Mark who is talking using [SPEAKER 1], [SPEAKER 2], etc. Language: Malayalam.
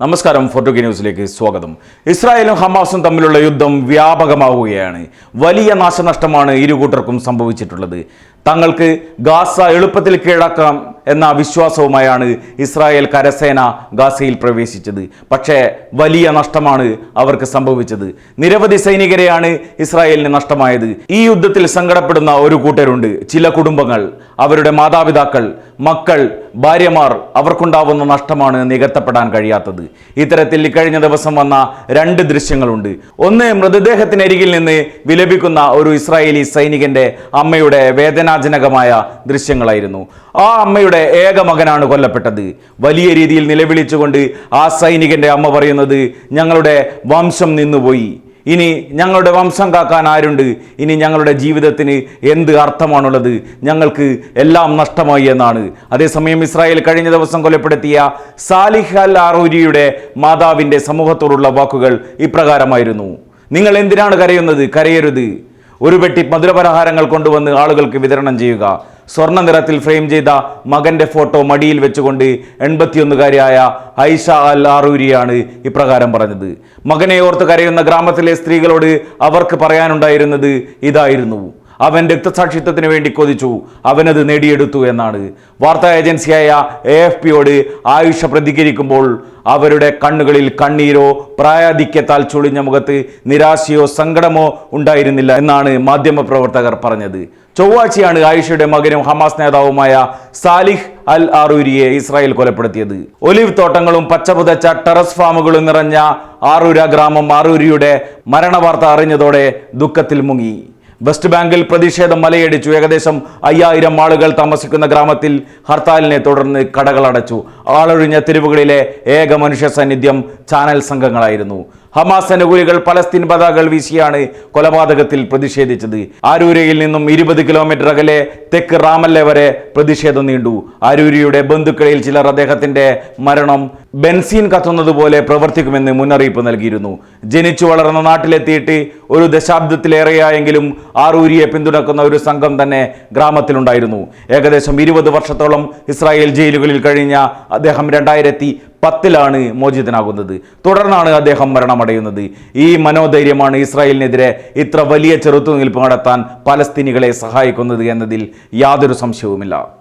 [SPEAKER 1] നമസ്കാരം ഫോർട്ടുഗി ന്യൂസിലേക്ക് സ്വാഗതം. ഇസ്രായേലും ഹമാസും തമ്മിലുള്ള യുദ്ധം വ്യാപകമാവുകയാണ്. വലിയ നാശനഷ്ടമാണ് ഇരു കൂട്ടർക്കും സംഭവിച്ചിട്ടുള്ളത്. തങ്ങൾക്ക് ഗാസ എളുപ്പത്തിൽ കീഴടക്കാം എന്ന വിശ്വാസവുമായാണ് ഇസ്രായേൽ കരസേന ഗാസയിൽ പ്രവേശിച്ചത്. പക്ഷേ വലിയ നഷ്ടമാണ് അവർക്ക് സംഭവിച്ചത്. നിരവധി സൈനികരെയാണ് ഇസ്രായേലിന് നഷ്ടമായത്. ഈ യുദ്ധത്തിൽ സങ്കടപ്പെടുന്ന ഒരു കൂട്ടരുണ്ട്. ചില കുടുംബങ്ങൾ അവരുടെ മാതാപിതാക്കൾ മക്കൾ ഭാര്യമാർ അവർക്കുണ്ടാവുന്ന നഷ്ടമാണ് നികത്തപ്പെടാൻ കഴിയാത്തത്. ഇത്തരത്തിൽ കഴിഞ്ഞ ദിവസം വന്ന രണ്ട് ദൃശ്യങ്ങളുണ്ട്. ഒന്ന് മൃതദേഹത്തിനരികിൽ നിന്ന് വിലപിക്കുന്ന ഒരു ഇസ്രായേലി സൈനികന്റെ അമ്മയുടെ വേദനാജനകമായ ദൃശ്യങ്ങളായിരുന്നു. ആ അമ്മയുടെ ഏക മകനാണ് കൊല്ലപ്പെട്ടത്. വലിയ രീതിയിൽ നിലവിളിച്ചുകൊണ്ട് ആ സൈനികന്റെ അമ്മ പറയുന്നത് ഞങ്ങളുടെ വംശം നിന്നുപോയി. ഇനി ഞങ്ങളുടെ വംശം കാക്കാൻ ആരുണ്ട്? ഇനി ഞങ്ങളുടെ ജീവിതത്തിന് എന്ത് അർത്ഥമാണുള്ളത്? ഞങ്ങൾക്ക് എല്ലാം നഷ്ടമായി എന്നാണ്. അതേസമയം ഇസ്രായേൽ കഴിഞ്ഞ ദിവസം കൊലപ്പെടുത്തിയ സാലിഹ് അൽ ആറൂരിയുടെ മാതാവിന്റെ സമൂഹത്തോടുള്ള വാക്കുകൾ ഇപ്രകാരമായിരുന്നു. നിങ്ങൾ എന്തിനാണ് കരയുന്നത്? കരയരുത്. ഒരു പെട്ടി മധുരപലഹാരങ്ങൾ കൊണ്ടുവന്ന് ആളുകൾക്ക് വിതരണം ചെയ്യുക. സ്വർണ നിറത്തിൽ ഫ്രെയിം ചെയ്ത മകന്റെ ഫോട്ടോ മടിയിൽ വെച്ചുകൊണ്ട് എൺപത്തിയൊന്നുകാരിയായ ഐഷ അൽ ആറൂരിയാണ് ഇപ്രകാരം പറഞ്ഞത്. മകനെ ഓർത്ത് കരയുന്ന ഗ്രാമത്തിലെ സ്ത്രീകളോട് അവർക്ക് പറയാനുണ്ടായിരുന്നത് ഇതായിരുന്നു. അവൻ രക്തസാക്ഷിത്വത്തിന് വേണ്ടി കൊതിച്ചു. അവനത് നേടിയെടുത്തു എന്നാണ്. വാർത്താ ഏജൻസിയായ എ എഫ് പിയോട് ആയുഷ പ്രതികരിക്കുമ്പോൾ അവരുടെ കണ്ണുകളിൽ കണ്ണീരോ പ്രായാധിക്യത്താൽ ചുളിഞ്ഞ മുഖത്ത് നിരാശയോ സങ്കടമോ ഉണ്ടായിരുന്നില്ല എന്നാണ് മാധ്യമപ്രവർത്തകർ പറഞ്ഞത്. ചൊവ്വാഴ്ചയാണ് ആയിഷയുടെ മകനും ഹമാസ് നേതാവുമായ സാലിഹ് അൽ ആറൂരിയെ ഇസ്രായേൽ കൊലപ്പെടുത്തിയത്. ഒലിവ് തോട്ടങ്ങളും പച്ചപുതച്ച ടെറസ് ഫാമുകളും നിറഞ്ഞ ആറൂര ഗ്രാമം ആറൂരിയുടെ മരണവാർത്ത അറിഞ്ഞതോടെ ദുഃഖത്തിൽ മുങ്ങി. വെസ്റ്റ് ബാങ്കിൽ പ്രതിഷേധം മലയടിച്ചു. ഏകദേശം അയ്യായിരം ആളുകൾ താമസിക്കുന്ന ഗ്രാമത്തിൽ ഹർത്താലിനെ തുടർന്ന് കടകളടച്ചു. ആളൊഴിഞ്ഞ തെരുവുകളിലെ ഏക മനുഷ്യ സാന്നിധ്യം ചാനൽ സംഘങ്ങളായിരുന്നു. ഹമാസ് അനുകൂലികൾ പലസ്തീൻ പതാകകൾ വീശിയാണ് കൊലപാതകത്തിൽ പ്രതിഷേധിച്ചത്. ആരൂരയിൽ നിന്നും ഇരുപത് കിലോമീറ്റർ അകലെ തെക്ക് റാമല്ലെ വരെ പ്രതിഷേധം നീണ്ടു. ആരൂരിയുടെ ബന്ധുക്കളിൽ ചിലർ അദ്ദേഹത്തിന്റെ മരണം ബെൻസീൻ കത്തുന്നത് പോലെ പ്രവർത്തിക്കുമെന്ന് മുന്നറിയിപ്പ് നൽകിയിരുന്നു. ജനിച്ചു വളർന്ന നാട്ടിലെത്തിയിട്ട് ഒരു ദശാബ്ദത്തിലേറെയായെങ്കിലും ആറൂരിയെ പിന്തുണക്കുന്ന ഒരു സംഘം തന്നെ ഗ്രാമത്തിലുണ്ടായിരുന്നു. ഏകദേശം ഇരുപത് വർഷത്തോളം ഇസ്രായേൽ ജയിലുകളിൽ കഴിഞ്ഞ അദ്ദേഹം രണ്ടായിരത്തി പത്തിലാണ് മോചിതനാകുന്നത്. തുടർന്നാണ് അദ്ദേഹം മരണമടയുന്നത്. ഈ മനോധൈര്യമാണ് ഇസ്രായേലിനെതിരെ ഇത്ര വലിയ ചെറുത്തുനിൽപ്പ് നടത്താൻ പലസ്തീനികളെ സഹായിക്കുന്നത് എന്നതിൽ യാതൊരു സംശയവുമില്ല.